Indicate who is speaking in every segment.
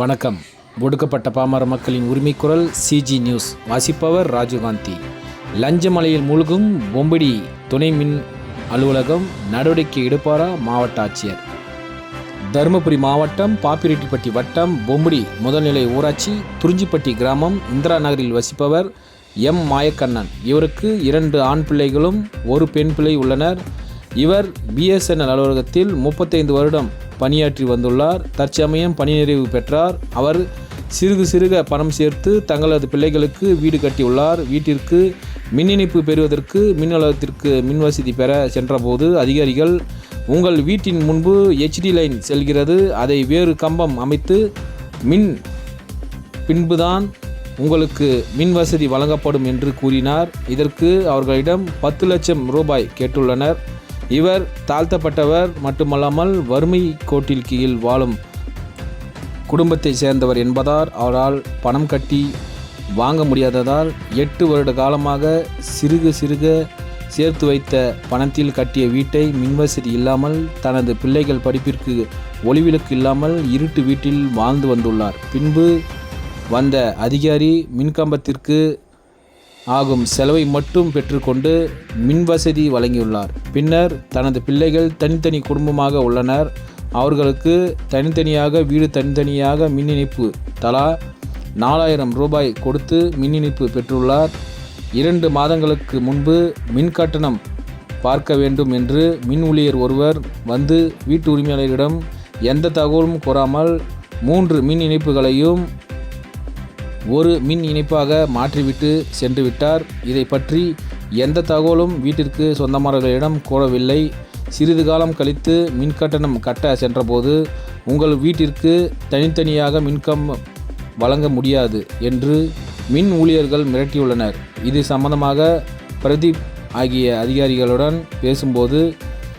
Speaker 1: வணக்கம். ஒடுக்கப்பட்ட பாமர மக்களின் உரிமை குரல் சிஜி நியூஸ் வாசிப்பவர் ராஜீவ்காந்தி. லஞ்சமலையில் மூழ்கும் பொம்பிடி துணை மின் அலுவலகம் நடவடிக்கை எடுப்பாரா மாவட்ட ஆட்சியர்? தருமபுரி மாவட்டம் பாப்பிரெட்டிப்பட்டி வட்டம் பொம்பிடி முதல்நிலை ஊராட்சி துறிஞ்சிப்பட்டி கிராமம் இந்திரா நகரில் வசிப்பவர் எம் மாயக்கண்ணன். இவருக்கு இரண்டு ஆண் பிள்ளைகளும் ஒரு பெண் பிள்ளை உள்ளனர். இவர் பிஎஸ்என்எல் அலுவலகத்தில் முப்பத்தைந்து வருடம் பணியாற்றி வந்துள்ளார். தற்சமயம் பணி நிறைவு பெற்றார். அவர் சிறுகு சிறுக பணம் சேர்த்து தங்களது பிள்ளைகளுக்கு வீடு கட்டியுள்ளார். வீட்டிற்கு மின் இணைப்பு பெறுவதற்கு மின் அலுவலகத்திற்கு மின் வசதி பெற சென்றபோது அதிகாரிகள் உங்கள் வீட்டின் முன்பு ஹெச்டி லைன் செல்கிறது. அதை வேறு கம்பம் அமைத்து மின் பின்புதான் உங்களுக்கு மின் வசதி வழங்கப்படும் என்று கூறினார். இதற்கு அவர்களிடம் பத்து லட்சம் ரூபாய் கேட்டுள்ளனர். இவர் தாழ்த்தப்பட்டவர் மட்டுமல்லாமல் வறுமை கோட்டில் கீழ் வாழும் குடும்பத்தை சேர்ந்தவர் என்பதால் அவரால் பணம் கட்டி வாங்க முடியாததால் எட்டு வருட காலமாக சிறுக சிறுக சேர்த்து வைத்த பணத்தில் கட்டிய வீட்டை மின்வசதி இல்லாமல் தனது பிள்ளைகள் படிப்பிற்கு ஒளிவிளக்கு இல்லாமல் இருட்டு வீட்டில் வாழ்ந்து வந்துள்ளார். பின்பு வந்த அதிகாரி மின்கம்பத்திற்கு ஆகும் செலவை மட்டும் பெற்றுக்கொண்டு மின்வசதி வழங்கியுள்ளார். பின்னர் தனது பிள்ளைகள் தனித்தனி குடும்பமாக உள்ளனர். அவர்களுக்கு தனித்தனியாக வீடு தனித்தனியாக மின் இணைப்பு தலா நாலாயிரம் ரூபாய் கொடுத்து மின் இணைப்பு பெற்றுள்ளார். இரண்டு மாதங்களுக்கு முன்பு மின் கட்டணம் பார்க்க வேண்டும் என்று மின் ஊழியர் ஒருவர் வந்து வீட்டு உரிமையாளரிடம் எந்த தகவலும் கூறாமல் மூன்று மின் இணைப்புகளையும் ஒரு மின் இணைப்பாக மாற்றிவிட்டு சென்று விட்டார் இதை பற்றி எந்த தகவலும் வீட்டிற்கு சொந்தமானவர்களிடம் கூறவில்லை. சிறிது காலம் கழித்து மின் கட்டணம் கட்ட சென்றபோது உங்கள் வீட்டிற்கு தனித்தனியாக மின்கம் வழங்க முடியாது என்று மின் ஊழியர்கள் மிரட்டியுள்ளனர். இது சம்பந்தமாக பிரதீப் ஆகிய அதிகாரிகளுடன் பேசும்போது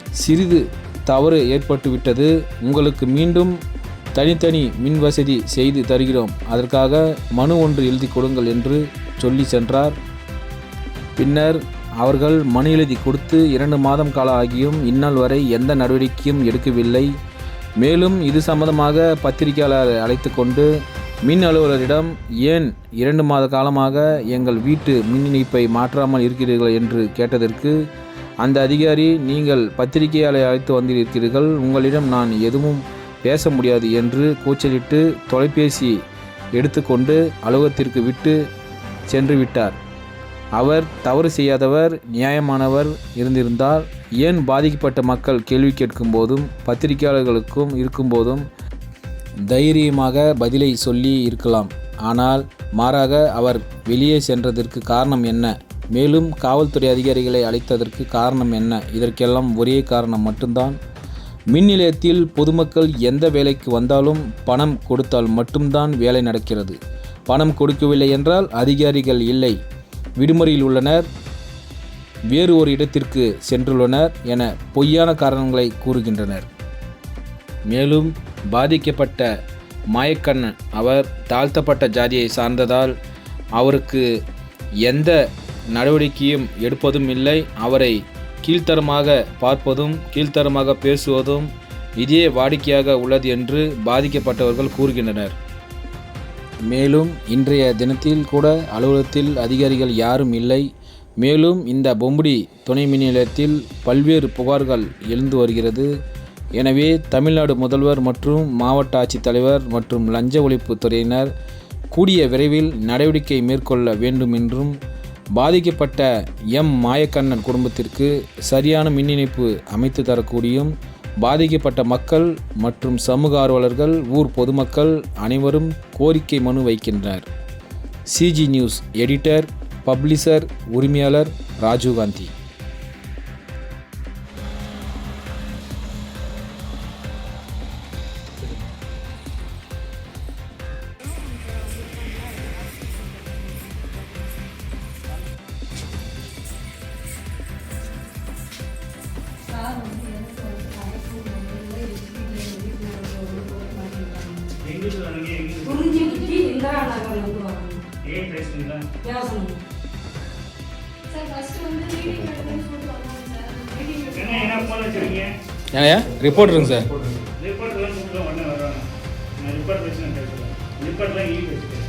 Speaker 1: சிறிது தவறு ஏற்பட்டுவிட்டது. உங்களுக்கு மீண்டும் தனித்தனி மின் வசதி செய்து தருகிறோம். அதற்காக மனு ஒன்று எழுதி கொடுங்கள் என்று சொல்லி சென்றார். பின்னர் அவர்கள் மனு எழுதி கொடுத்து இரண்டு மாதம் காலம் ஆகியும் இந்நாள் வரை எந்த நடவடிக்கையும் எடுக்கவில்லை. மேலும் இது சம்பந்தமாக பத்திரிகையாளர் அழைத்து கொண்டு மின் அலுவலரிடம் ஏன் இரண்டு மாத காலமாக எங்கள் வீட்டு மின் இணைப்பை மாற்றாமல் இருக்கிறீர்கள்? என்று கேட்டதற்கு அந்த அதிகாரி நீங்கள் பத்திரிகையாளரை அழைத்து வந்திருக்கிறீர்கள். உங்களிடம் நான் எதுவும் பேச முடியாது என்று கூச்சலிட்டு தொலைபேசி எடுத்துக்கொண்டு அலுவலகத்திற்கு விட்டு சென்று விட்டார். அவர் தவறு செய்யாதவர் நியாயமானவர் இருந்திருந்தால் ஏன் பாதிக்கப்பட்ட மக்கள் கேள்வி கேட்கும் போதும் பத்திரிகையாளர்களுக்கும் இருக்கும்போதும் தைரியமாக பதிலை சொல்லி இருக்கலாம். ஆனால் மாறாக அவர் வெளியே சென்றதற்கு காரணம் என்ன? மேலும் காவல்துறை அதிகாரிகளை அழைத்ததற்கு காரணம் என்ன? இதற்கெல்லாம் ஒரே காரணம் மட்டும்தான். மின் நிலையத்தில் பொதுமக்கள் எந்த வேலைக்கு வந்தாலும் பணம் கொடுத்தால் மட்டும்தான் வேலை நடக்கிறது. பணம் கொடுக்கவில்லை என்றால் அதிகாரிகள் இல்லை. விடுமுறையில் உள்ளனர். வேறு ஒரு இடத்திற்கு சென்றுள்ளனர் என பொய்யான காரணங்களை கூறுகின்றனர். மேலும் பாதிக்கப்பட்ட மாயக்கண்ணன் அவர் தாழ்த்தப்பட்ட ஜாதியை சார்ந்ததால் அவருக்கு எந்த நடவடிக்கையும் எடுப்பதும் இல்லை. அவரை கீழ்த்தரமாக பார்ப்பதும் கீழ்த்தரமாக பேசுவதும் இதே வாடிக்கையாக உள்ளது என்று பாதிக்கப்பட்டவர்கள் கூறுகின்றனர். மேலும் இன்றைய தினத்தில் கூட அலுவலகத்தில் அதிகாரிகள் யாரும் இல்லை. மேலும் இந்த பொம்புடி துணை மின் நிலையத்தில் பல்வேறு புகார்கள் எழுந்து வருகிறது. எனவே தமிழ்நாடு முதல்வர் மற்றும் மாவட்ட ஆட்சித்தலைவர் மற்றும் லஞ்ச ஒழிப்பு துறையினர் கூடிய விரைவில் நடவடிக்கை மேற்கொள்ள வேண்டும் என்றும் பாதிக்கப்பட்ட எம் மாயக்கண்ணன் குடும்பத்திற்கு சரியான மின் இணைப்பு அமைத்து தரக்கூடியும் பாதிக்கப்பட்ட மக்கள் மற்றும் சமூக ஆர்வலர்கள் ஊர் பொதுமக்கள் அனைவரும் கோரிக்கை மனு வைக்கின்றனர் சிஜி நியூஸ் எடிட்டர் பப்ளிஷர் உரிமையாளர் ராஜீவ்காந்தி
Speaker 2: ரிப்போர்ட்லாம் ஈ வச்சு பேசுகிறேன்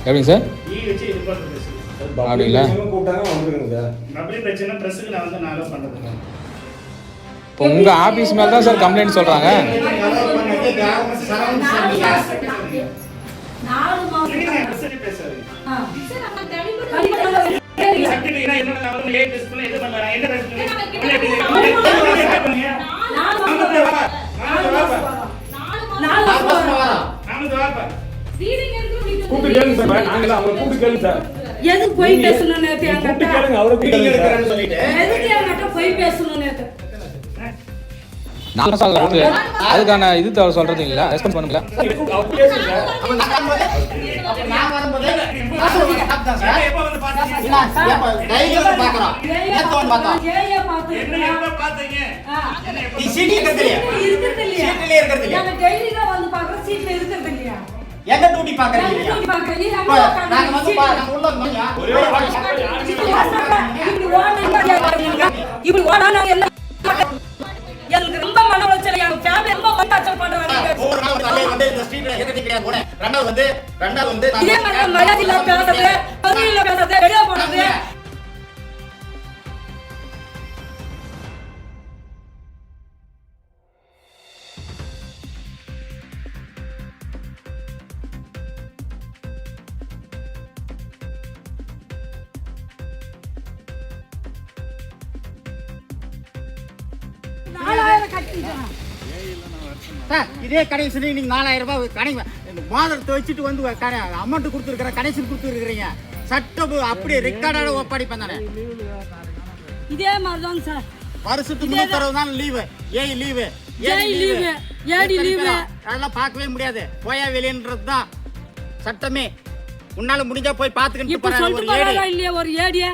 Speaker 1: எப்படிங்க சார்?
Speaker 2: ஈ வச்சு ரிப்போர்ட் பேசுகிறேன்
Speaker 1: அப்படிங்களா?
Speaker 3: கூப்பிட்டாங்க வந்துருங்க சார்.
Speaker 2: அப்படி பிரச்சனை ப்ரெஸ்ஸுக்கு நான் வந்து நான் பண்ணுறதில்ல
Speaker 1: இப்போ உங்கள் ஆஃபீஸ் மேலே தான் சார் கம்ப்ளைண்ட் சொல்கிறாங்க
Speaker 4: எதுக்கு பொய் பேசணும் நேத்து
Speaker 3: நீங்க கூப்பிட்டு
Speaker 4: என்கிட்ட
Speaker 3: கேளுங்க அவரை கூப்பிட்டு கேளுங்க சார்.
Speaker 4: எதுக்கு என்கிட்ட பொய் பேசணும்
Speaker 1: நான் சொல்றது அதுக்கான இது தவிர சொல்கிறதுங்களா ரெஸ்பான்ஸ் பண்ணுங்களா?
Speaker 3: அவர்
Speaker 5: எங்க பாக்குறீங்க
Speaker 4: நாங்க
Speaker 5: வந்து உள்ள
Speaker 4: இப்படி நாங்க ரொம்ப எங்க பண்றாங்க
Speaker 5: ஒவ்வொரு நாள் ஒரு தலைவர் வந்து இந்த ஸ்ட்ரீட்ல எதிர்த்து கிடையாது போனேன் ரெண்டாவது வந்து ரெண்டாவது வந்து நான்
Speaker 4: இதே மாதிரி மரியாதை இல்லாம பேசுறது பதில் பேசுறது வெளியே போடுறது நாலாயிரம் கட்டிட்டேன்
Speaker 5: சார், இதே கடைசி நீங்க நாலாயிரம் ரூபாய் கடை மோதிரத்தை வச்சுட்டு வந்து அமௌண்ட் கொடுத்துருக்கிற கடைசி கொடுத்துருக்கிறீங்க. சட்டம் அப்படியே ரெக்கார்டான ஒப்படைப்பேன் தானே.
Speaker 4: இதே மாதிரி சார்.
Speaker 5: வருஷத்துக்கு முன்னூத்தி அறுபது நாள் லீவு ஏய் லீவு
Speaker 4: ஏய் leave, ஏடி leave.
Speaker 5: அதெல்லாம் பார்க்கவே முடியாது. போயா வெளியன்றது தான் சட்டமே. உன்னால முடிஞ்சா போய் பாத்துக்கிட்டு
Speaker 4: சொல்லிட்டு
Speaker 5: ஒரு ஏடி.
Speaker 4: இல்லையா ஒரு ஏடிய?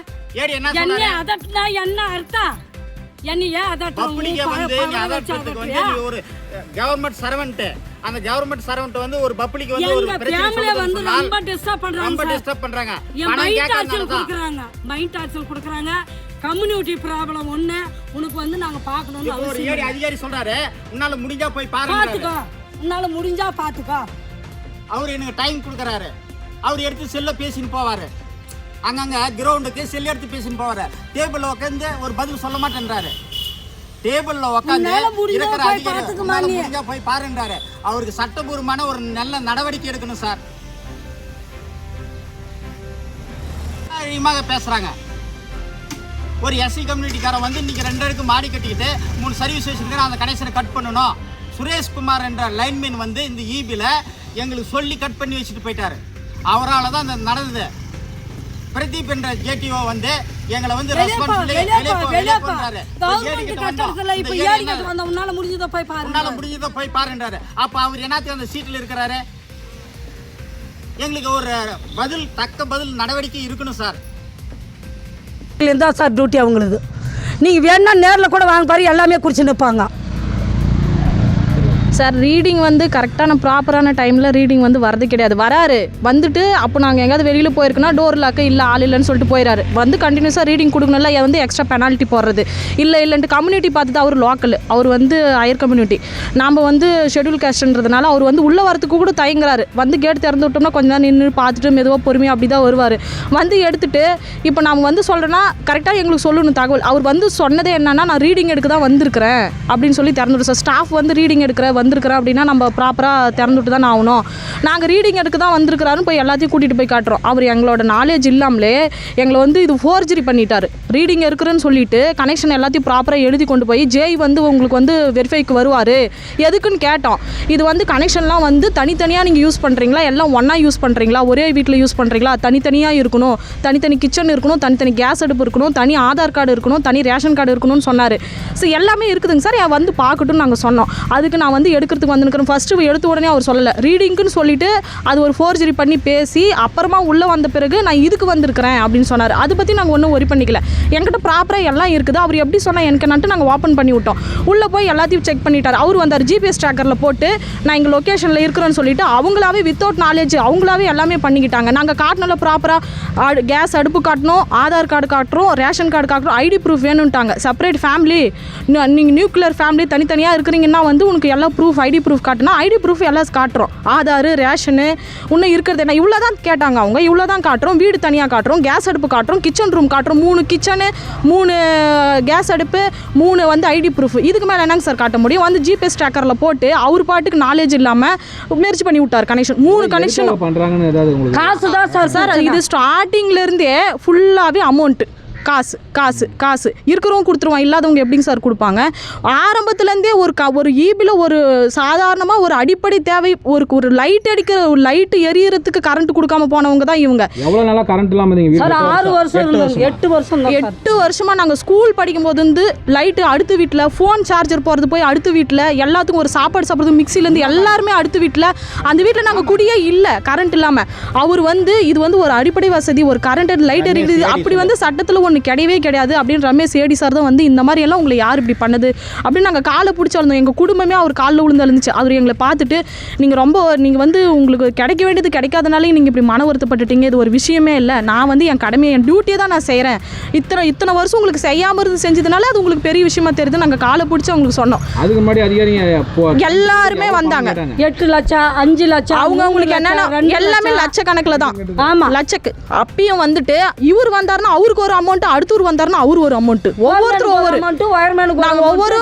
Speaker 5: ஏடி என்ன
Speaker 4: என்ன அதட்டினா என்ன அர்த்தம்? என்னைய
Speaker 5: பப்ளிக்க வந்து நீ அதற்கு வந்து நீ ஒரு கவர்மெண்ட் சர்வெண்ட் அந்த கவர்மெண்ட் சர்வெண்ட் வந்து ஒரு பப்ளிக் வந்து ஒரு பிரச்சனை
Speaker 4: வந்து ரொம்ப டிஸ்டர்ப்
Speaker 5: ரொம்ப
Speaker 4: பண்றாங்க சார்.
Speaker 5: டிஸ்டர்ப் பண்றாங்க. பணம் தான்.
Speaker 4: கொடுக்குறாங்க. மைண்ட் டார்ச்சர் கொடுக்குறாங்க. கம்யூனிட்டி ப்ராப்ளம் ஒண்ணு. உனக்கு வந்து நாங்க பார்க்கணும்னு
Speaker 5: ஒரு ஏடி. அதிகாரி சொல்றாரு உன்னால முடிஞ்சா போய் பாருங்க
Speaker 4: பாத்துக்கோ. உன்னால முடிஞ்சா பாத்துக்கோ.
Speaker 5: அவர் எனக்கு டைம் கொடுக்குறாரு. அவர் எடுத்து செல்ல பேசின்னு போவாரு. அங்கங்க கிரவுண்டுக்கு செல் எடுத்து பேசின்னு போவாரு. டேபிள்ல உட்காந்து ஒரு பதில் சொல்ல மாட்டேன்றாரு. டேபிள்ல உட்காந்து இருக்கிற
Speaker 4: போய்
Speaker 5: அதிகாரி போய் பாருன்றாரு. அவருக்கு சட்டபூர்வமான ஒரு நல்ல நடவடிக்கை எடுக்கணும் சார். அதிகமாக பேசுறாங்க. ஒரு எஸ்சி கம்யூனிட்டிக்காரன் வந்து இன்னைக்கு ரெண்டு அடுக்கு மாடி கட்டிக்கிட்டு மூணு சர்வீஸ் வச்சிருக்கிற அந்த கனெக்ஷனை கட் பண்ணணும். சுரேஷ்குமார் என்ற லைன்மேன் வந்து இந்த ஈபில எங்களுக்கு சொல்லி கட் பண்ணி வச்சுட்டு போயிட்டாரு. அவரால் தான் அந்த நடந்தது. பிரதீப் என்ற ஜேடிஓ வந்து எங்களை வந்து
Speaker 4: உன்னால முடிஞ்சதை போய்
Speaker 5: உன்னால
Speaker 4: பாருங்க
Speaker 5: முடிஞ்சதை போய் பாருன்றாரு. அப்ப அவர் என்னத்துக்கு அந்த சீட்ல இருக்கிறாரு? எங்களுக்கு ஒரு பதில் தக்க பதில் நடவடிக்கை இருக்கணும் சார்.
Speaker 6: தான் சார் டியூட்டி அவங்களுக்கு நீங்கள் வேணா நேரில் கூட வாங்க பாரு எல்லாமே குறித்து நிற்பாங்க
Speaker 7: சார் ரீடிங் வந்து கரெக்டான ப்ராப்பரான டைமில் ரீடிங் வந்து வரது கிடையாது. வராரு வந்துட்டு அப்போ நாங்கள் எங்கேயாவது வெளியில் போயிருக்கோன்னா டோர் லாக்கு இல்லை ஆள் இல்லைன்னு சொல்லிட்டு போயிடாரு வந்து கண்டினியூஸாக ரீடிங் கொடுக்கணும்ல வந்து எக்ஸ்ட்ரா பெனால்ட்டி போடுறது? இல்லை இல்லைன்ட்டு கம்யூனிட்டி பார்த்துட்டு அவர் லோக்கல் அவர் வந்து ஹையர் கம்யூனிட்டி நாம் வந்து ஷெட்யூல் கேஸ்ட்ன்றதுனால அவர் வந்து உள்ளே வரத்துக்கு கூட தயங்குறாரு. வந்து கேட் திறந்து விட்டோம்னா கொஞ்சம் நேரம் நின்று பார்த்துட்டு மெதுவாக பொறுமையாக அப்படி தான் வருவார். வந்து எடுத்துட்டு இப்போ நாம் வந்து சொல்கிறேன்னா கரெக்டாக எங்களுக்கு சொல்லணும் தகவல். அவர் வந்து சொன்னதே என்னன்னா நான் ரீடிங் எடுக்க தான் வந்திருக்கிறேன் அப்படின்னு சொல்லி திறந்துட்டு சார் ஸ்டாஃப் வந்து ரீடிங் எடுக்கிற வந்து வந்திருக்கிறேன் அப்படின்னா நம்ம ப்ராப்பராக திறந்துட்டு தான் ஆகணும். நாங்கள் ரீடிங் எடுக்க தான் வந்திருக்கிறாருன்னு போய் எல்லாத்தையும் கூட்டிகிட்டு போய் காட்டுறோம். அவர் எங்களோட நாலேஜ் இல்லாமலே எங்களை வந்து இது ஃபோர்ஜரி பண்ணிட்டார். ரீடிங் இருக்கிறேன்னு சொல்லிட்டு கனெக்ஷன் எல்லாத்தையும் ப்ராப்பராக எழுதி கொண்டு போய் ஜேய் வந்து உங்களுக்கு வந்து வெரிஃபைக்கு வருவார். எதுக்குன்னு கேட்டோம். இது வந்து கனெக்ஷன்லாம் வந்து தனித்தனியாக நீங்கள் யூஸ் பண்ணுறீங்களா எல்லாம் ஒன்றா யூஸ் பண்ணுறீங்களா ஒரே வீட்டில் யூஸ் பண்ணுறீங்களா தனித்தனியாக இருக்கணும். தனித்தனி கிச்சன் இருக்கணும். தனித்தனி கேஸ் அடுப்பு இருக்கணும். தனி ஆதார் கார்டு இருக்கணும். தனி ரேஷன் கார்டு இருக்கணும்னு சொன்னார். ஸோ எல்லாமே இருக்குதுங்க சார். வந்து பார்க்கட்டும்னு நாங்கள் சொன்னோம். அதுக்கு நான் வந்து எடுக்கிறதுக்கு வந்துருக்கிறோம். ஃபஸ்ட்டு எடுத்த உடனே அவர் சொல்லலை. ரீடிங்க்குன்னு சொல்லிட்டு அது ஒரு ஃபோர்ஜரி பண்ணி பேசி அப்புறமா உள்ளே வந்த பிறகு நான் இதுக்கு வந்திருக்கிறேன் அப்படின்னு சொன்னார். அதை பற்றி நாங்கள் ஒன்றும் ஒரி பண்ணிக்கல. என்கிட்ட ப்ராப்பராக எல்லாம் இருக்குது. அவர் எப்படி சொன்னால் எனக்கு நாங்கள் ஓப்பன் பண்ணி விட்டோம். உள்ளே போய் எல்லாத்தையும் செக் பண்ணிட்டார். அவர் வந்தார் ஜிபிஎஸ் ட்ராக்கரில் போட்டு நான் இங்கே லொக்கேஷனில் இருக்கிறேன்னு சொல்லிட்டு அவங்களாவே வித்தவுட் நாலேஜ் அவங்களாவே எல்லாமே பண்ணிக்கிட்டாங்க. நாங்கள் காட்டினால ப்ராப்பராக கேஸ் அடுப்பு காட்டணும் ஆதார் கார்டு காட்டுறோம் ரேஷன் கார்டு காட்டுறோம் ஐடி ப்ரூஃப் வேணும்ட்டாங்க. செப்பரேட் ஃபேமிலி நீங்கள் நியூக்ளியர் ஃபேமிலி தனித்தனியாக இருக்கிறீங்கன்னா வந்து உனக்கு எல்லாம் ப்ரூஃப் ஐடி ப்ரூஃப் காட்டுனா ஐடி ப்ரூஃப் எல்லாம் காட்டுறோம். ஆதார் ரேஷனு இன்னும் இருக்கிறது என்ன? இவ்வளோ தான் கேட்டாங்க அவங்க. இவ்வளோ தான் காட்டுறோம். வீடு தனியாக காட்டுறோம். கேஸ் அடுப்பு காட்டுறோம். கிச்சன் ரூம் காட்டுறோம். மூணு கிச்சனு மூணு கேஸ் அடுப்பு மூணு வந்து ஐடி ப்ரூஃப் இதுக்கு மேலே என்னங்க சார் காட்ட முடியும்? வந்து ஜிபிஎஸ் ட்ராக்கரில் போட்டு அவர் பாட்டுக்கு நாலேஜ் இல்லாமல் முயற்சி பண்ணி விட்டார் கனெக்ஷன் மூணு கனெக்ஷன்
Speaker 1: ஏதாவது உங்களுக்கு
Speaker 6: காசு தான் சார்
Speaker 7: சார் இது ஸ்டார்டிங்ல இருந்தே ஃபுல்லாகவே அமௌண்ட்டு காசு. காசு காசு. இருக்கிறவங்க கொடுத்துருவான் இல்லாதவங்க எப்படிங்க சார் கொடுப்பாங்க? ஆரம்பத்துலேருந்தே ஒரு க ஒரு ஈபியில் ஒரு சாதாரணமாக ஒரு அடிப்படை தேவை ஒரு ஒரு லைட் அடிக்கிற ஒரு லைட்டு எரியறதுக்கு கரண்ட் கொடுக்காம போனவங்க தான் இவங்க.
Speaker 1: எவ்வளவு நாளா கரண்ட் இல்லாம இருந்தீங்க
Speaker 6: சார்? ஆறு வருஷம் இருந்தாங்க எட்டு வருஷம்.
Speaker 7: எட்டு வருஷமாக நாங்கள் ஸ்கூல் படிக்கும்போது வந்து லைட்டு அடுத்த வீட்டில் ஃபோன் சார்ஜர் போகிறது போய் அடுத்த வீட்டில் எல்லாத்துக்கும் ஒரு சாப்பாடு சாப்பிட்றது மிக்சிலேருந்து எல்லாருமே அடுத்த வீட்டில் அந்த வீட்டில் நாங்கள் குடியே இல்லை கரண்ட் இல்லாமல் அவர் வந்து இது வந்து ஒரு அடிப்படை வசதி ஒரு கரண்ட் லைட் எரியுது அப்படி வந்து சட்டத்தில் ஒன்று கிடையவே கிடையாது அப்படின்னு ரமேஷ் ஏடி சார் தான் வந்து இந்த மாதிரி எல்லாம் உங்களை யார் இப்படி பண்ணது? அப்படின்னு நாங்கள் காலை பிடிச்சி வளர்ந்தோம். எங்கள் குடும்பமே அவர் காலில் விழுந்து இருந்துச்சு அவர் எங்களை பார்த்துட்டு நீங்கள் ரொம்ப நீங்கள் வந்து உங்களுக்கு கிடைக்க வேண்டியது கிடைக்காதனாலே நீங்கள் இப்படி மன வருத்தப்பட்டுட்டீங்க. இது ஒரு விஷயமே இல்லை. நான் வந்து என் கடமையை என் டியூட்டியை தான் நான் செய்கிறேன் இத்தனை இத்தனை வருஷம் உங்களுக்கு செய்யாமல் இருந்து செஞ்சதுனால அது உங்களுக்கு பெரிய விஷயமா தெரியுது நாங்கள் காலை பிடிச்சி அவங்களுக்கு சொன்னோம்.
Speaker 1: அதுக்கு முன்னாடி அதிகாரிங்க
Speaker 7: எல்லாருமே வந்தாங்க.
Speaker 6: எட்டு லட்சம் அஞ்சு லட்சம்
Speaker 7: அவங்க அவங்களுக்கு என்னன்னா எல்லாமே
Speaker 6: லட்சம்.
Speaker 7: லட்சக்கணக்கில் தான்.
Speaker 6: ஆமா.
Speaker 7: லட்சக்கு. அப்பயும் வந்துட்டு இவர் வந்தாருன்னா அவருக்கு ஒரு அமௌண்ட் அடுத்தவர் வந்தாருன்னா அவரு ஒரு அமௌண்ட் ஒவ்வொருத்தரும் ஒவ்வொரு
Speaker 6: wireman-க்கு ஒரு
Speaker 7: நாங்க ஒவ்வொரு.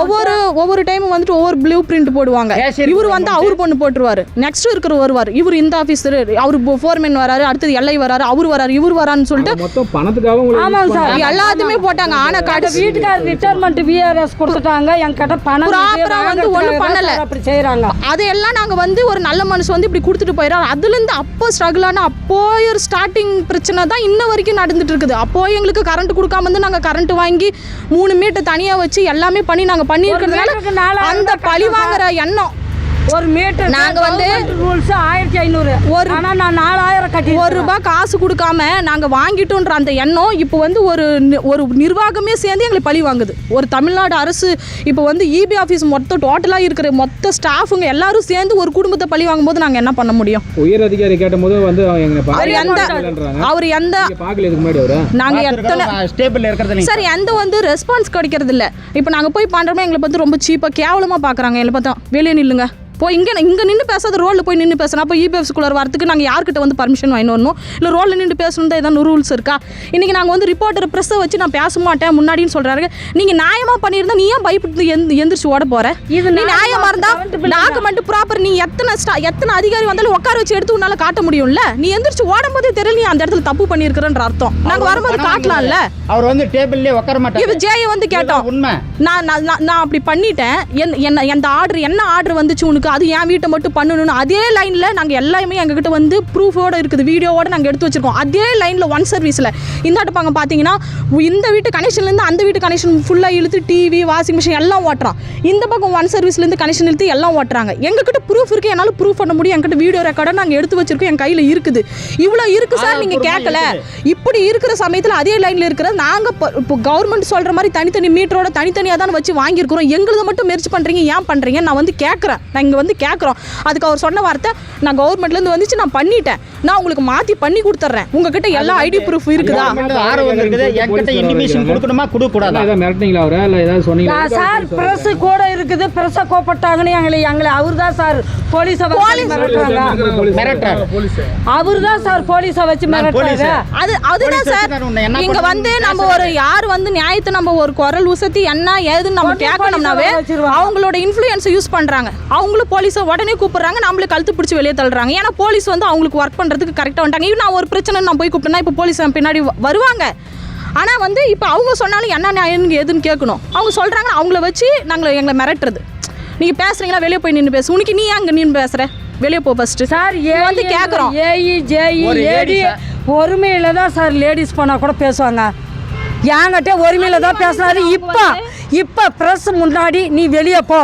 Speaker 7: ஒவ்வொரு ஒவ்வொரு டைம் வந்துட்டு ஒவ்வொரு ப்ளூ பிரிண்ட் போடுவாங்க. இவர் வந்து அவர் பொண்ணு போட்டுருவாரு. நெக்ஸ்ட் இருக்கிற வருவார் இவர் இந்த ஆஃபீஸர் அவர் ஃபோர்மேன் வராரு அடுத்தது எல்ஐ வராரு அவர் வராரு இவர் வரான்னு சொல்லிட்டு
Speaker 1: மொத்தம் பணத்துக்காக
Speaker 6: ஆமாங்க சார்.
Speaker 7: எல்லாத்தையுமே போட்டாங்க. ஆனா கடைசி
Speaker 6: வீட்டுக்கார ரிட்டையர்மெண்ட் விஆர்எஸ் கொடுத்துட்டாங்க. என்கிட்ட பணம்
Speaker 7: வந்து ஒண்ணும்
Speaker 6: வாங்குறதுக்காக
Speaker 7: பண்ணல.
Speaker 6: அப்படி செய்யறாங்க
Speaker 7: அதையெல்லாம் நாங்கள் வந்து ஒரு நல்ல மனுஷன் வந்து இப்படி கொடுத்துட்டு போயிடறோம். அதுலேருந்து அப்போ ஸ்ட்ரகிள் ஆன அப்போ ஒரு ஸ்டார்டிங் பிரச்சனை தான் இன்ன வரைக்கும் நடந்துட்டு இருக்குது. அப்போ எங்களுக்கு கரண்ட் கொடுக்காம வந்து நாங்கள் கரண்ட் வாங்கி மூணு மீட்டர் தனியாக வச்சு எல்லாமே பண்ணி நாங்கள்
Speaker 6: மீட்டருக்கு
Speaker 7: பண்ணியிருக்கிறதுனால அந்த பழி வாங்குற எண்ணம்
Speaker 6: ஒரு மீட்டர்
Speaker 7: நாங்க வந்து-
Speaker 6: ரூல்ஸ் ஆயிரத்தி ஐநூறு.
Speaker 7: ஒரு-
Speaker 6: ஆனா நான் நாலாயிரம் கட்டி
Speaker 7: ஒரு ரூபாய் காசு கொடுக்காம நாங்கள் வாங்கிட்டோன்ற அந்த எண்ணம் இப்போ வந்து ஒரு ஒரு நிர்வாகமே சேர்ந்து எங்களை பழி வாங்குது. ஒரு தமிழ்நாடு அரசு இப்போ வந்து இபி ஆஃபீஸ் மொத்தம் டோட்டலாக இருக்கிற மொத்த ஸ்டாஃபுங்க எல்லாரும் சேர்ந்து ஒரு குடும்பத்தை பழி வாங்கும்போது நாங்கள் என்ன பண்ண முடியும்?
Speaker 1: உயர் அதிகாரி கேட்டபோது வந்து
Speaker 7: அவர் எந்த. அவர் எந்த நாங்கள் எத்தனை சார் எந்த வந்து ரெஸ்பான்ஸ் கிடைக்கிறது இல்ல இப்போ நாங்கள் போய் பண்ணுறோமோ எங்களை பார்த்து ரொம்ப சீப்பாக கேவலமாக பார்க்குறாங்க. எங்களை பார்த்தா வெளியே நில்லுங்க. போய் இங்கே இங்கே நின்று பேசாத ரோட்டில் போய் நின்று பேசணும் அப்போ இபிஎஃப்ஸ்குள்ளே வரதுக்கு நாங்கள் யார்கிட்ட வந்து பர்மிஷன் வாங்கி வரணும்? இல்லை ரோட்டில் நின்று பேசணும் தான் ஏதாவது ரூல்ஸ் இருக்கா? இன்றைக்கி நாங்கள் வந்து ரிப்போர்ட்டர் ப்ரெஸ்ஸை வச்சு நான் பேச மாட்டேன் முன்னாடின்னு சொல்கிறாரு நீங்கள் நியாயமாக பண்ணியிருந்தா நீ ஏன் பயப்பட்டு எந்த எந்திரிச்சு ஓட போகிற
Speaker 6: இது
Speaker 7: நீ நியாயமாக இருந்தால். டாக்குமெண்ட் ப்ராப்பர் நீ எத்தனை ஸ்டா எத்தனை அதிகாரி வந்தாலும் உட்கார வச்சு எடுத்து உன்னால் காட்ட முடியும்ல? நீ எந்திரிச்சு ஓடும் போதே தெரியல நீ அந்த இடத்துல தப்பு பண்ணியிருக்கிறன்ற அர்த்தம். நாங்கள் வரும்போது காட்டலாம்ல?
Speaker 5: அவர் வந்து டேபிள்லேயே உட்கார
Speaker 7: இது
Speaker 5: மாட்டார்
Speaker 7: ஜெய வந்து கேட்டோம்.
Speaker 5: உண்மை.
Speaker 7: நான் நான் அப்படி பண்ணிட்டேன். என் என்ன எந்த ஆர்டர் என்ன ஆர்டர் வந்துச்சு உனக்கு? அது என் வீட்டை மட்டும் பண்ணணும்னு அதே லைனில் நாங்கள் எல்லாமே எங்ககிட்ட வந்து ப்ரூஃபோட இருக்குது. வீடியோவோட நாங்கள் எடுத்து வச்சிருக்கோம். அதே லைனில் ஒன் சர்வீஸில் இந்த பாங்க பார்த்தீங்கன்னா இந்த வீட்டு கனெக்ஷன்லேருந்து அந்த வீட்டு கனெக்ஷன் ஃபுல்லாக இழுத்து டிவி வாஷிங் மிஷின் எல்லாம் ஓட்டுறான். இந்த பக்கம் ஒன் சர்வீஸ்லேருந்து கனெக்ஷன் இழுத்து எல்லாம் ஓட்டுறாங்க. எங்ககிட்ட ப்ரூஃப் இருக்குது என்னால் ப்ரூஃப் பண்ண முடியும். என்கிட்ட வீடியோ ரெக்கார்டை நாங்கள் எடுத்து வச்சிருக்கோம். என் கையில் இருக்குது. இவ்வளோ இருக்குது சார் நீங்கள் கேட்கல இப்படி இருக்கிற சமயத்தில் அதே லைனில் இருக்கிற நாங்கள் இப்போ கவர்மெண்ட் சொல்கிற மாதிரி தனித்தனி மீட்டரோட தனித்தனியாக தான் வச்சு வாங்கியிருக்கிறோம். எங்களுது மட்டும் முயற்சி பண்ணுறீங்க ஏன் பண்ணுறீங்க நான் வந்து கேட்குறேன் நான் இங்கே வந்து கேட்குறோம் அதுக்கு அவர் சொன்ன வார்த்தை நான் கவர்மெண்ட்லேருந்து வந்துச்சு நான் பண்ணிட்டேன். நான் உங்களுக்கு மாற்றி பண்ணி கொடுத்துட்றேன். உங்ககிட்ட எல்லா ஐடி ப்ரூஃப் இருக்குதா?
Speaker 5: கொடுக்கணுமா? கொடுக்க கூடாதா
Speaker 1: ஏதாவது மிரட்டிங்களா அவரை? இல்லை ஏதாவது சொன்னீங்களா?
Speaker 6: நான் சார் பிரஸ் கூட இருக்குது. பிரஸை கோப்பட்டாங்கன்னு எங்களை எங்களை அவர் தான் சார் போலீஸை மிரட்டுறாங்க. அவர் தான் சார் போலீஸை வச்சு
Speaker 5: போலீஸா?
Speaker 7: அது அதுதான் சார். இங்க? வந்து நம்ம ஒரு யார் வந்து நியாயத்தை நம்ம ஒரு குரல் உசத்தி என்ன ஏதுன்னு நம்ம கேட்கணும்னாவே. அவங்களோட இன்ஃப்ளூயன்ஸை யூஸ் பண்றாங்க. அவங்களும் போலீஸை உடனே கூப்பிடுறாங்க நம்மளே கழுத்து பிடிச்சி வெளியே தள்ளுறாங்க. ஏன்னா போலீஸ் வந்து அவங்களுக்கு ஒர்க் பண்றதுக்கு கரெக்டாக வந்துட்டாங்க. இப்போ நான் ஒரு பிரச்சனை நான் போய் கூப்பிட்டேன்னா இப்போ போலீஸ் பின்னாடி வருவாங்க. ஆனால் வந்து இப்போ அவங்க சொன்னாலும் என்ன நியாயம் எதுன்னு கேட்கணும். அவங்க சொல்கிறாங்க அவங்கள வச்சு நாங்கள் எங்களை மிரட்டுறது. நீங்கள் பேசுறீங்களா வெளியே போய் நின்று பேசு. உனக்கு நீ அங்கே நின்று பேசுகிற வெளியே போ ஃபஸ்ட்டு
Speaker 6: சார்
Speaker 7: வந்து கேட்குறோம்.
Speaker 6: ஏஇ ஜேஇ ஏடி? பொறுமையில தான் சார் லேடிஸ் போனால் கூட பேசுவாங்க. என்கிட்ட ஒருமையில தான் பேசுனாரு. இப்போ இப்போ ப்ரெஸ் முன்னாடி நீ வெளியே போ.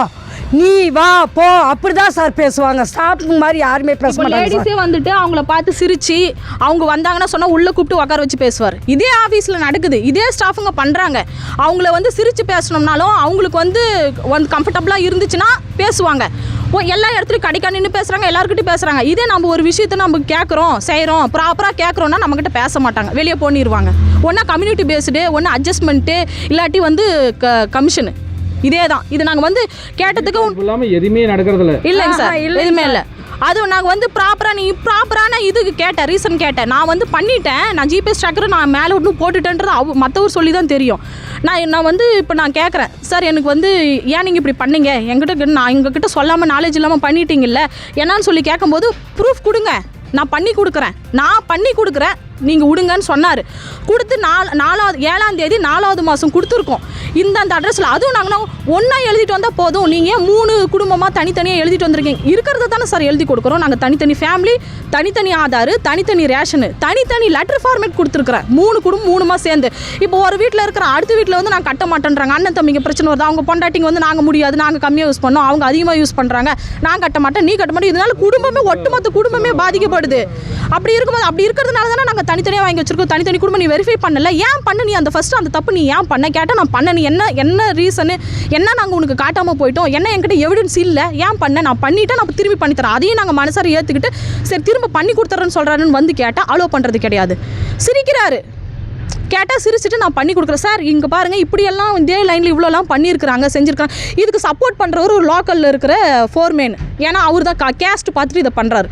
Speaker 6: நீ வா போ. அப்படிதான் சார் பேசுவாங்க. ஸ்டாஃப் மாதிரி யாருமே பேச மாட்டாங்க.
Speaker 7: லேடிஸே வந்துட்டு அவங்கள பார்த்து சிரிச்சு அவங்க வந்தாங்கன்னா சொன்னா உள்ள கூப்பிட்டு உட்கார வச்சு பேசுவார். இதே ஆஃபீஸில் நடக்குது. இதே ஸ்டாஃபுங்க பண்ணுறாங்க அவங்கள வந்து சிரிச்சு பேசணும்னாலும் அவங்களுக்கு வந்து வந்து கம்ஃபர்டபுளாக இருந்துச்சுன்னா பேசுவாங்க. ஓ எல்லா இடத்துலையும் கடைக்கா நின்று பேசுகிறாங்க எல்லாருக்கிட்டையும் பேசுகிறாங்க இதே நம்ம ஒரு விஷயத்தை நம்ம கேட்குறோம் செய்கிறோம் ப்ராப்பராக கேட்குறோன்னா நம்மக்கிட்ட பேச மாட்டாங்க. வெளியே போனிடுவாங்க ஒன்றா கம்யூனிட்டி பேஸ்டு ஒன்று அட்ஜஸ்ட்மெண்ட்டு இல்லாட்டி வந்து க கமிஷனு இதே தான் இது நாங்கள் வந்து கேட்டதுக்கு
Speaker 1: இல்லாமல் எதுவுமே நடக்கிறதில்ல.
Speaker 7: இல்லைங்க சார். எதுவுமே இல்லை. அது நாங்கள் வந்து ப்ராப்பராக நீ ப்ராப்பரான இதுக்கு கேட்டேன் ரீசன் கேட்டேன். நான் வந்து பண்ணிட்டேன். நான் ஜிபிஎஸ் ட்ராக்கரும் நான் மேலே விட்டு போட்டுட்டேன்றது அவ மற்றவர் சொல்லி தான் தெரியும். நான் நான் வந்து இப்போ நான் கேட்குறேன் சார் எனக்கு வந்து ஏன் நீங்கள் இப்படி பண்ணீங்க? என்கிட்ட நான் எங்ககிட்ட சொல்லாமல் நாலேஜ் இல்லாமல் பண்ணிட்டீங்கல்ல. என்னன்னு சொல்லி கேட்கும்போது ப்ரூஃப் கொடுங்க. நான் பண்ணி கொடுக்குறேன். நான் பண்ணி கொடுக்குறேன். நீங்கள் விடுங்கன்னு சொன்னார். கொடுத்து நாலு நாலாவது ஏழாம் தேதி நாலாவது மாதம் கொடுத்துருக்கோம். இந்த அந்த அட்ரஸில் அதுவும் நாங்கள் ஒன்றா எழுதிட்டு வந்தால் போதும். நீங்கள் மூணு குடும்பமாக தனித்தனியாக எழுதிட்டு வந்திருக்கீங்க? இருக்கிறத தானே சார் எழுதி கொடுக்குறோம். நாங்கள் தனித்தனி ஃபேமிலி தனித்தனி ஆதார் தனித்தனி ரேஷனு தனித்தனி லெட்டர் ஃபார்மேட் கொடுத்துருக்குறேன். மூணு குடும்பம் மூணுமா சேர்ந்து. இப்போ ஒரு வீட்டில் இருக்கிற அடுத்த வீட்டில் வந்து நாங்கள் கட்ட மாட்டேன்றாங்க. அண்ணன் தம்பிங்க பிரச்சனை வருது. அவங்க பொண்டாட்டிங்க வந்து நாங்கள் முடியாது. நாங்கள் கம்மியாக யூஸ் பண்ணோம். அவங்க அதிகமாக யூஸ் பண்ணுறாங்க நான் கட்ட மாட்டேன் நீ கட்ட மாட்டேன். இதனால குடும்பமே ஒட்டுமொத்த குடும்பமே பாதிக்கப்படுது. அப்படி இருக்கும்போது அப்படி இருக்கிறதுனால தானே நாங்கள் தனித்தனியாக வாங்கி வச்சிருக்கோம். தனித்தனி குடும்பம் நீ வெரிஃபை பண்ணல. ஏன் பண்ண நீ அந்த ஃபஸ்ட்டு அந்த தப்பு நீ ஏன் பண்ண? கேட்டால் நான் பண்ண. நீ என்ன என்ன ரீசனு என்ன நாங்கள் உனக்கு காட்டாமல் போயிட்டோம்? என்ன என்கிட்ட எவிடன்ஸ் இல்லை. ஏன் பண்ண? நான் பண்ணிட்டேன் நான் திரும்பி பண்ணித்தரேன் அதையும் நாங்கள் மனசார ஏற்றுக்கிட்டு சரி திரும்ப பண்ணி கொடுத்துறேன்னு சொல்கிறாருன்னு வந்து கேட்டால் அலோவ் பண்ணுறது கிடையாது. சிரிக்கிறாரு. கேட்டால் சிரிச்சிட்டு நான் பண்ணி கொடுக்குறேன். சார் இங்கே பாருங்கள் இப்படியெல்லாம் இதே லைனில் இவ்வளோலாம் பண்ணியிருக்கிறாங்க செஞ்சுருக்காங்க இதுக்கு சப்போர்ட் பண்ணுறவர் ஒரு லோக்கலில் இருக்கிற ஃபோர்மேன் ஏன்னா அவர் தான் கேஸ்ட் பார்த்துட்டு இதை பண்ணுறாரு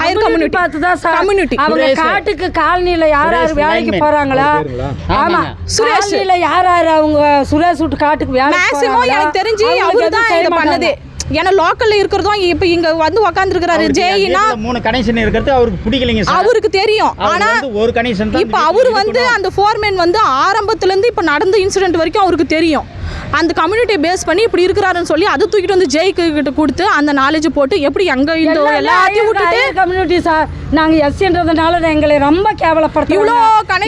Speaker 7: ஹையர் கம்யூனிட்டி
Speaker 6: பார்த்து தான் சார்.
Speaker 7: கம்யூனிட்டி
Speaker 6: அவங்க. காட்டுக்கு காலனியில் யார் யார் வேலைக்கு. போகிறாங்களா ஆமா.
Speaker 5: ஆமாங்க.
Speaker 7: சுரேஷ்.
Speaker 6: சுரேஷில் யார் யார் அவங்க சுரேஷ் விட்டு காட்டுக்கு வேலைக்கு
Speaker 7: மேக்ஸிமம்? எனக்கு தெரிஞ்சு அவரு தான் இதை. பண்ணது. ஏன்னா லோக்கல்ல இருக்கிறதும் இப்போ இங்க வந்து
Speaker 5: என்
Speaker 7: ஜெயினா
Speaker 5: வீட்டுல மூணு கனெக்ஷன் இருக்கிறது. அவருக்கு பிடிக்கலைங்க சார்.
Speaker 7: அவருக்கு தெரியும். ஆனா
Speaker 5: வந்து ஒரு கனெக்ஷன் தான்
Speaker 7: இப்போ அவர் வந்து அந்த ஃபோர்மேன் வந்து ஆரம்பத்துல இருந்து இப்போ நடந்த இன்சிடென்ட் வரைக்கும் அவருக்கு தெரியும். அந்த கம்யூனிட்டி பேஸ் பண்ணி இப்படி இருக்கிறாருன்னு சொல்லி அதை தூக்கிட்டு வந்து ஜெய்க்கு கிட்ட கொடுத்து அந்த நாலேஜ் போட்டு எப்படி எங்க இந்த எல்லாத்தையும் விட்டுட்டு
Speaker 6: community சார் நாங்க எஸ்ன்றதுனால எங்களை ரொம்ப கேவலப்படுத்துறாங்க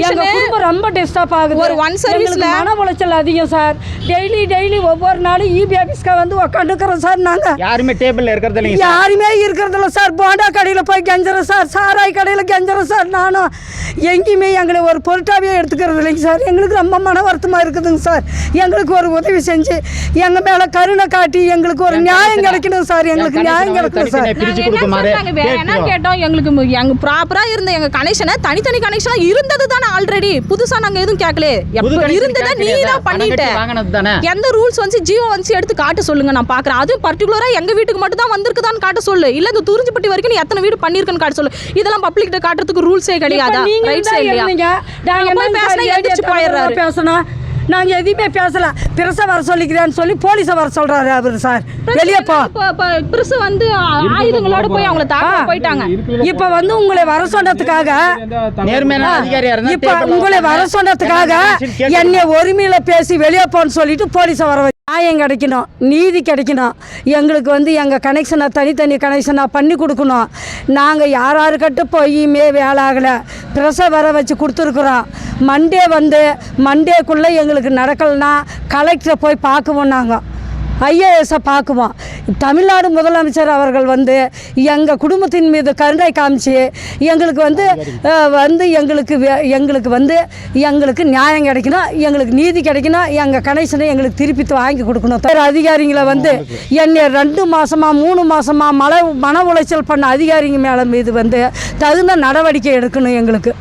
Speaker 7: இவ்வளோ
Speaker 6: குடும்பம் ரொம்ப டிஸ்டர்ப் ஆகுது.
Speaker 7: ஒரு one service
Speaker 6: எங்களுக்கு
Speaker 7: ல-
Speaker 6: மன உளைச்சல் அதிகம் சார் டெய்லி டெய்லி ஒவ்வொரு நாளும் இபி ஆபீஸ்க்கு வந்து உக்காந்துக்கிறோம் சார் நாங்க.
Speaker 5: யாருமே டேபிள்ல இருக்கிறது இல்லைங்க சார்
Speaker 6: யாருமே இருக்கிறதில்ல சார் போண்டா கடையில் போய் கெஞ்சுறோம் சார் சாராய் கடையில் கெஞ்சுறோம் சார் நானும் எங்கேயுமே எங்களை ஒரு பொருட்டாவே எடுத்துக்கிறது இல்லைங்க சார் எங்களுக்கு ரொம்ப மன வருத்தமாக இருக்குதுங்க சார் எங்களுக்கு ஒரு உதவி செஞ்சு எங்கள் மேலே கருணை காட்டி எங்களுக்கு ஒரு நியாயம் கிடைக்கணும் சார். எங்களுக்கு நியாயம் கிடைக்கணும் சார்.
Speaker 7: கேட்டோம். எங்களுக்கு எங்க ப்ராப்பரா இருந்த எங்க கனெக்ஷனை தனித்தனி கனெக்ஷன் இருந்தது தானே ஆல்ரெடி புதுசா நாங்க எதுவும் கேட்கல. இருந்ததை நீ? தான்
Speaker 5: பணம்
Speaker 7: பண்ணிட்ட.
Speaker 5: கட்டி வாங்கினது தானே?
Speaker 7: எந்த ரூல்ஸ் வந்து ஜியோ வந்து எடுத்து காட்ட சொல்லுங்க. நான் பாக்குறேன். அதுவும் பர்டிகுலரா எங்க வீட்டுக்கு மட்டும் தான் வந்திருக்குதான்னு காட்ட சொல்லு. இல்ல இந்த துறிஞ்சிப்பட்டி வரைக்கும் நீ எத்தனை வீடு பண்ணிருக்கன்னு காட்ட சொல்லு. இதெல்லாம் பப்ளிக் கிட்ட காட்டுறதுக்கு ரூல்ஸே கிடையாதா? ரைட்ஸே இல்லையா பேசினா
Speaker 6: ஏடிஎம்
Speaker 7: போயிடுறாரு.
Speaker 6: பேசணும் நாங்க எதுவுமே பேசல. பிரச வர சொல்லிக்கிறேன்னு சொல்லி போலீஸை வர சொல்றாரு அவர் சார். வெளியே போ.
Speaker 7: பிரிசு வந்து ஆயுதங்களோட போய் அவங்கள தாக்க. போயிட்டாங்க.
Speaker 6: இப்ப வந்து உங்களை வர சொன்னதுக்காக இப்ப உங்களை வர சொன்னதுக்காக
Speaker 5: என்ன
Speaker 6: ஒருமையில பேசி வெளியே போன்னு சொல்லிட்டு போலீஸை வர நியாயம் கிடைக்கணும் நீதி கிடைக்கணும். எங்களுக்கு வந்து எங்கள் கனெக்ஷனை தனித்தனி கனெக்ஷனாக பண்ணி கொடுக்கணும். நாங்கள் யார் யாருக்கிட்ட போயுமே வேலை ஆகலை. ப்ரெஷர் வர வச்சு கொடுத்துருக்குறோம். மண்டே வந்து மண்டேக்குள்ளே எங்களுக்கு நடக்கலைன்னா கலெக்டரை போய் பார்க்குவோம் நாங்கள் ஐஏஎஸை பார்க்குவோம் தமிழ்நாடு முதலமைச்சர் அவர்கள் வந்து எங்கள் குடும்பத்தின் மீது கருணை காமிச்சு எங்களுக்கு வந்து வந்து எங்களுக்கு எங்களுக்கு வந்து எங்களுக்கு நியாயம் கிடைக்கணும் எங்களுக்கு நீதி கிடைக்கணும் எங்கள் கனெக்ஷனை எங்களுக்கு திருப்பி வாங்கி கொடுக்கணும். வேறு அதிகாரிங்களை வந்து என்னை ரெண்டு மாதமா மூணு மாதமா மன மன உளைச்சல் பண்ண அதிகாரிங்க மேலே மீது வந்து தகுந்த நடவடிக்கை எடுக்கணும் எங்களுக்கு.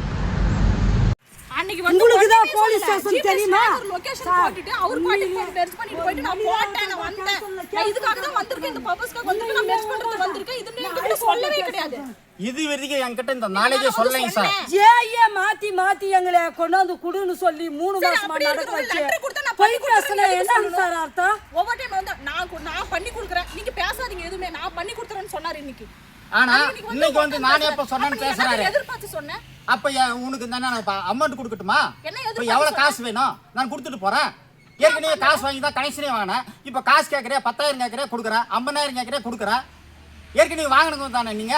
Speaker 6: உங்களுக்கு தான்
Speaker 7: உடனே
Speaker 6: போலீஸ். ஸ்டேஷன் தெரியுமா?
Speaker 7: போட்டுட்டு அவர் பாட்டுக்கு போய் merge பண்ணிட்டு போயிட்டு நான் போட்டேன், நான் வந்தேன். நான் இதுக்காக தான் வந்திருக்கேன், இந்த வந்திருக்கேன், நான் merge பண்றதுக்கு வந்திருக்கேன். இது என்கிட்ட சொல்லவே கிடையாது.
Speaker 5: இது வரைக்கும் என்கிட்ட இந்த சார்
Speaker 6: ஏஏ மாத்தி மாத்தி எங்களை கொண்டாந்து குடுன்னு சொல்லி மூணு மாசமா நடக்க வச்சு
Speaker 7: letter கொடுத்தா நான்
Speaker 6: பொய்
Speaker 7: எதுக்கு
Speaker 6: என்ன சார்? அர்த்தம்
Speaker 7: ஒவ்வொரு time வந்து நான் நான் பண்ணி கொடுக்குறேன், நீங்க பேசாதீங்க எதுவுமே. நான் பண்ணி கொடுக்குறேன்னு சொன்னாரு இன்னைக்கு.
Speaker 5: ஆனா
Speaker 7: இன்னைக்கு
Speaker 5: வந்து நானே
Speaker 7: பேசுறாரு.
Speaker 5: சொன்னேன்னு பேசுறாரு
Speaker 7: எதிர்பார்த்து சொன்ன?
Speaker 5: அப்ப உனக்கு தானே நான் அமௌண்ட் கொடுக்கட்டுமா?
Speaker 7: என்ன
Speaker 5: எவ்வளவு? காசு வேணும்? நான் கொடுத்துட்டு போறேன். ஏற்கனவே காசு வாங்கி தான் கனெக்ஷனே வாங்கினேன். இப்ப காசு கேட்கறேன் பத்தாயிரம் கேட்கறேன் கொடுக்குறேன். ஐம்பதாயிரம் கேட்கறேன் கொடுக்குறேன். ஏற்கனவே வாங்கினது தானே நீங்க?